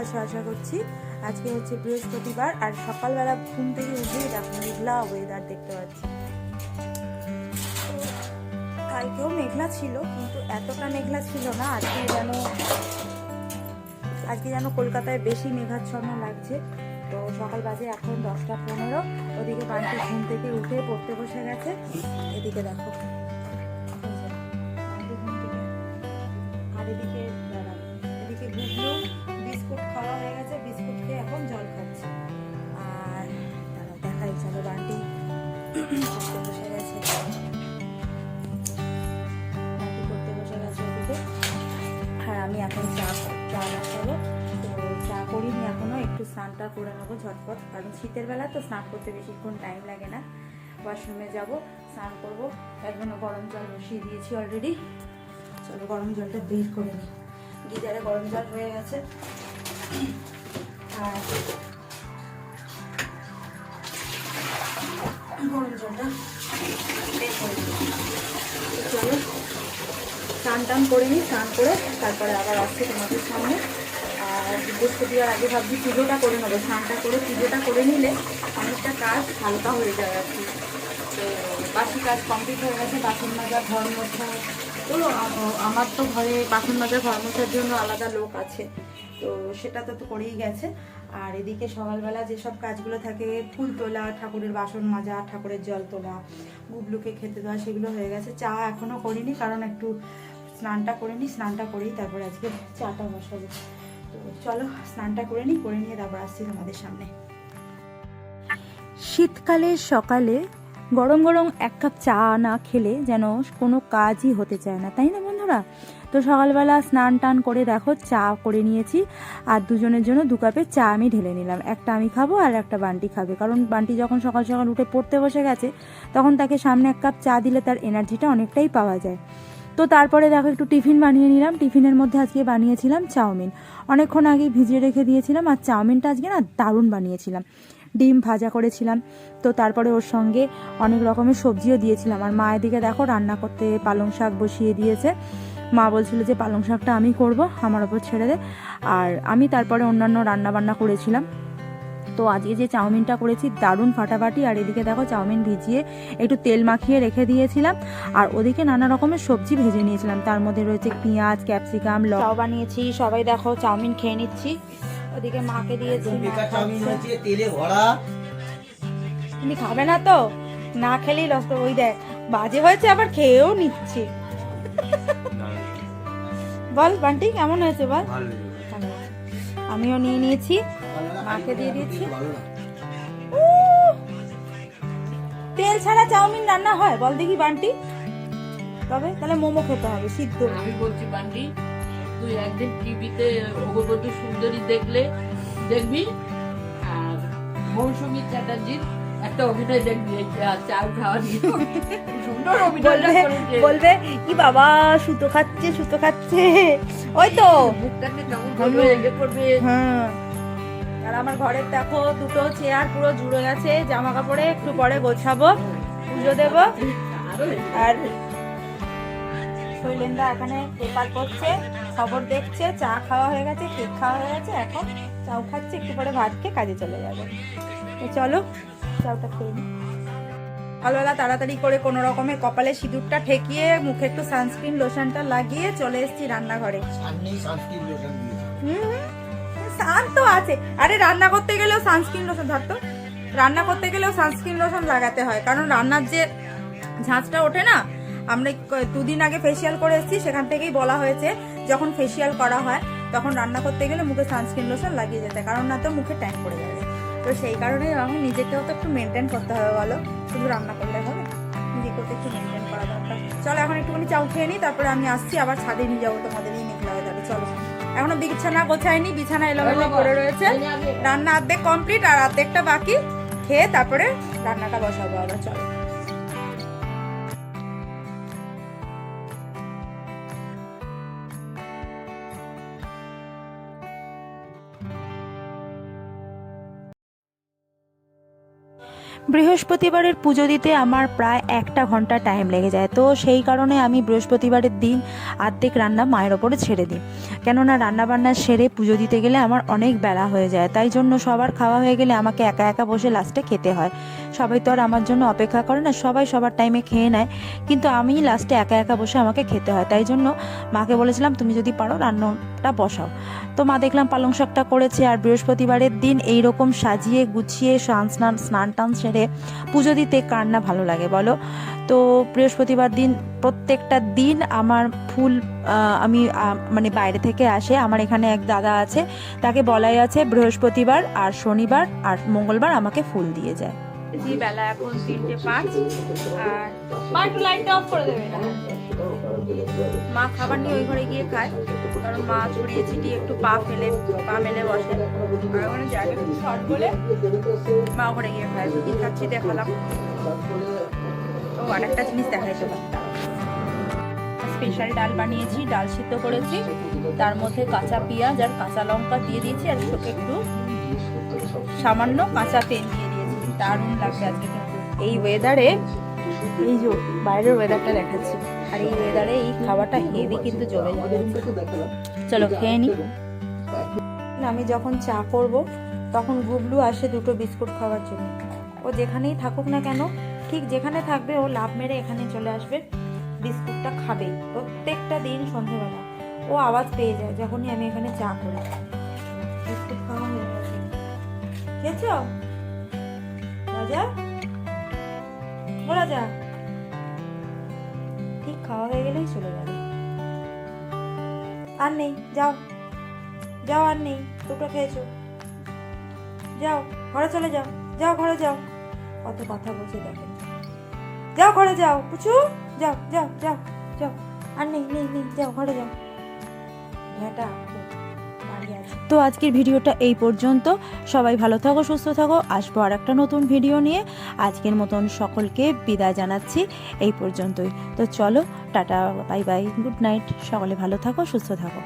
আছি? আজকে হচ্ছে বৃহস্পতিবার আর সকালবেলা ঘুম থেকে উঠেই দেখো মেঘলা ওয়েদার দেখতে পাচ্ছি। কালকেও মেঘলা ছিল, কিন্তু এতটা মেঘলা ছিল না, আজকে যেন আজকে যেন কলকাতায় বেশি মেঘাচ্ছন্ন লাগছে। তো সকাল বাজে এখন দশটা পনেরো, ওদিকে বাড়িতে ঘুম থেকে উঠে পড়তে বসে গেছে। এদিকে দেখো। আর আমি এখন চা চা বসাবো তো চা করিনি এখনও একটু স্নানটা করে নেব ঝটপট। কারণ শীতের বেলা তো স্নান করতে বেশিক্ষণ টাইম লাগে না। ওয়াশরুমে যাব, স্নান করব। তার জন্য গরম জল বসিয়ে দিয়েছি অলরেডি চলো গরম জলটা বের করে নিই। গিজারে গরম জল হয়ে গেছে। আর গরম জলটা বের করে চলো। স্নান টান করে নিই স্নান করে তারপরে আবার আসছে তোমাদের সামনে। আর বৃহস্পতিবার আগে ভাবছি পুজোটা করে নেব, স্নানটা করে, পুজোটা করে নিলে অনেকটা কাজ হালকা হয়ে যায় আর কি। তো বাসি কাজ কমপ্লিট হয়ে গেছে, বাসন মাজা, ঘর মোছা। তো আমার তো ঘরে বাসন মাজা, ঘর মোছার জন্য আলাদা লোক আছে। তো সেটা তো তো করেই গেছে। আর এদিকে সকালবেলা যেসব কাজগুলো থাকে, ফুল তোলা, ঠাকুরের বাসন মাজা, ঠাকুরের জল তোলা, গুবলুকে খেতে দেওয়া, সেগুলো হয়ে গেছে। চা এখনও করিনি, কারণ একটু স্নানটা করে নিই, স্নানটা করেই তারপরে আজকে চাটা বসাবো। তো চলো, স্নানটা করে নিই, করে নিয়ে তারপর আসছি তোমাদের সামনে। শীতকালের সকালে গরম গরম এক কাপ চা না খেলে যেন কোনো কাজই হতে চায় না, তাই না বন্ধুরা? তো সকালবেলা স্নান টান করে দেখো, চা করে নিয়েছি, আর দুজনের জন্য দু কাপের চা আমি ঢেলে নিলাম। একটা আমি খাব আর একটা বান্টি খাবে, কারণ বান্টি যখন সকাল সকাল উঠে পড়তে বসে গেছে, তখন তাকে সামনে এক কাপ চা দিলে তার এনার্জিটা অনেকটাই পাওয়া যায়। তো তারপরে দেখো একটু টিফিন বানিয়ে নিলাম। টিফিনের মধ্যে আজকে বানিয়েছিলাম চাউমিন। অনেকক্ষণ আগেই ভিজিয়ে রেখে দিয়েছিলাম আর চাউমিনটা আজকে না দারুণ বানিয়েছিলাম। ডিম ভাজা করেছিলাম। তো তারপরে ওর সঙ্গে অনেক রকমের সবজিও দিয়েছিলাম। আর মায়ের দিকে দেখো রান্না করতে পালং শাক বসিয়ে দিয়েছে। মা বলছিল যে পালং শাকটা আমি করব, আমার ওপর ছেড়ে দে। আর আমি তারপরে অন্যান্য রান্না বান্না করেছিলাম। তো আজকে যে চাউমিনটা করেছি দারুণ ফাটাফাটি। আর এদিকে দেখো চাউমিন ভিজিয়ে একটু তেল মাখিয়ে রেখে দিয়েছিলাম। আর ওদিকে নানা রকমের সবজি ভেজে নিয়েছিলাম। তার মধ্যে রয়েছে পেঁয়াজ ক্যাপসিকাম চাও বানিয়েছি। সবাই দেখো চাউমিন খেয়ে নিচ্ছি। ওদিকে মাকে দিয়েছি তেলে ভরা। তুমি খাবে না তো? না খেলেই লস ওই দেখ বাজে হয়েছে আবার খেয়েও নিচ্ছে। বল বান্টি কেমন হয়েছে বল? আমিও নিয়ে নিয়েছি। মাকে দিয়ে দিচ্ছি তেল ছাড়া চাউমিন রান্না হয়? বল দেখি বান্টি। তবে তাহলে মোমো খেতে হবে সিদ্ধ। আমি বলছি বান্টি তুই একদিন টিভিতে অগবধূ সুন্দরী দেখলে দেখবি আর মৌসুমী চ্যাটার্জির একটা অভিনয় দেখবি চাল খাওয়া নিয়ে। সুন্দর অভিনয়টা বলবে কি বাবা সুতো খাচ্ছে সুতো খাচ্ছে। ওই তো। মুখটাকে কেমন করবে করবে হ্যাঁ। আর আমার ঘরের দেখো দুটো চেয়ার পুরো জুড়ে গেছে জামা কাপড়ে একটু পরে গোছাবো পুজো দেব। আর শৈলেন্দা এখানে পেপার করছে খবর দেখছে চা খাওয়া হয়ে গেছে কেক খাওয়া হয়ে গেছে এখন চাও খাচ্ছে একটু পরে ভাত খেয়ে কাজে চলে যাবে। তো চলো চাউটা খেয়ে নিই সকালবেলা তাড়াতাড়ি করে কোনো রকমে কপালে সিঁদুরটা ঠেকিয়ে মুখে একটু সানস্ক্রিন লোশনটা লাগিয়ে চলে এসেছি রান্নাঘরে। হুম, সান তো আছে। আরে রান্না করতে গেলেও সানস্ক্রিন লোশন ধরতো রান্না করতে গেলেও সানস্ক্রিন লোশন লাগাতে হয়। কারণ রান্নার যে ঝাঁঝটা ওঠে না, আমরা দুদিন আগে ফেসিয়াল করে এসেছি, সেখান থেকেই বলা হয়েছে, যখন ফেসিয়াল করা হয়, তখন রান্না করতে গেলে মুখে সানস্ক্রিন লোশন লাগিয়ে যেতে কারণ না তো মুখে ট্যাঙ্ক পড়ে যাবে। তো সেই কারণে আমি নিজেকেও তো একটু মেনটেন করতে হবে বলো। শুধু রান্না করলে হবে? নিজেকেও তো একটু মেনটেন করা দরকার। চলো, এখন একটুখানি চাউ খেয়ে নিই তারপরে আমি আসছি, আবার ছাদে নিয়ে যাব, তোমাদের এই মেঘলা হয়ে যাবে। চলো। এখনও বিছানা গোছায়নি বিছানা এলোমেলো পড়ে রয়েছে। রান্না অর্ধেক কমপ্লিট আর অর্ধেকটা বাকি। খেয়ে তারপরে রান্নাটা বসাবো আবার চলো। বৃহস্পতিবারের পুজো দিতে আমার প্রায় একটা ঘণ্টা টাইম লেগে যায়। তো সেই কারণে আমি বৃহস্পতিবারের দিন আর্ধেক রান্না মায়ের ওপরে ছেড়ে দিই। কেননা রান্নাবান্না সেরে পুজো দিতে গেলে আমার অনেক বেলা হয়ে যায়। তাই জন্য সবার খাওয়া হয়ে গেলে আমাকে একা একা বসে লাস্টে খেতে হয়। সবাই তো আর আমার জন্য অপেক্ষা করে না, সবাই সবার টাইমে খেয়ে নেয়। কিন্তু আমি লাস্টে একা একা বসে আমাকে খেতে হয়, তাই জন্য মাকে বলেছিলাম, তুমি যদি পারো রান্নাটা বসাও। তো মা দেখলাম পালং শাকটা করেছে আর বৃহস্পতিবারের দিন এই রকম সাজিয়ে গুছিয়ে স্নান স্নান স্নান টান সেরে পুজো দিতে কার না ভালো লাগে বলো? তো বৃহস্পতিবার দিন প্রত্যেকটা দিন আমার ফুল আমি মানে বাইরে থেকে আসে, আমার এখানে এক দাদা আছে, তাকে বলাই আছে বৃহস্পতিবার আর শনিবার আর মঙ্গলবার আমাকে ফুল দিয়ে যায়। জি বেলা এখন তিনটে পাঁচ আর মা একটু লাইটটা অফ করে দেবে। মা খাবার নিয়ে ওই ঘরে গিয়ে খায় কারণ মা ছড়িয়ে ছিটিয়ে একটু পা ফেলে পা মেলে বসে। আর ওখানে জায়গা একটু শর্ট বলে মা ওখানে গিয়ে খায়। তো কি খাচ্ছি দেখালাম। ও আর একটা জিনিস দেখাই তোমার স্পেশাল ডাল বানিয়েছি ডাল সিদ্ধ করেছি। তার মধ্যে কাঁচা পেঁয়াজ আর কাঁচা লঙ্কা দিয়ে দিয়েছি আর একটু সামান্য কাঁচা তেল দিয়ে দারুণ লাগবে আজকে এই ওয়েদারে এই যে বাইরের ওয়েদারটা দেখাচ্ছি। আর এই ওয়েদারে এই খাবারটা হেভি কিন্তু জমে যাবে চলো খেয়ে নি। আমি যখন চা করব, তখন গুবলু আসে দুটো বিস্কুট খাওয়ার জন্য। ও যেখানেই থাকুক না কেন, ঠিক যেখানে থাকবে, ও লাভ মেরে এখানে চলে আসবে। বিস্কুটটা খাবে প্রত্যেকটা দিন সন্ধ্যেবেলা ও আওয়াজ পেয়ে যায় যখনই আমি এখানে চা করি। বিস্কুট খাওয়া খেয়েছ? রাজা ও রাজা ঠিক খাওয়া হয়ে গেলেই চলে যাবে আর নেই, যাও। যাও আর নেই দুটো খেয়েছো। যাও, ঘরে চলে যাও। যাও, ঘরে যাও। কত কথা বলছে দেখেন যাও, ঘরে যাও। পুচু, যাও যাও যাও যাও। আর নেই নেই নেই, যাও, ঘরে যাও। ঘেটা তো আজকের ভিডিওটা এই পর্যন্ত। সবাই ভালো থাকো, সুস্থ থাকো। আসব আর একটা নতুন ভিডিও নিয়ে। আজকের মতন সকলকে বিদায় জানাচ্ছি এই পর্যন্তই। তো চলো, tata, bye bye, good night. সকলে ভালো থাকো, সুস্থ থাকো।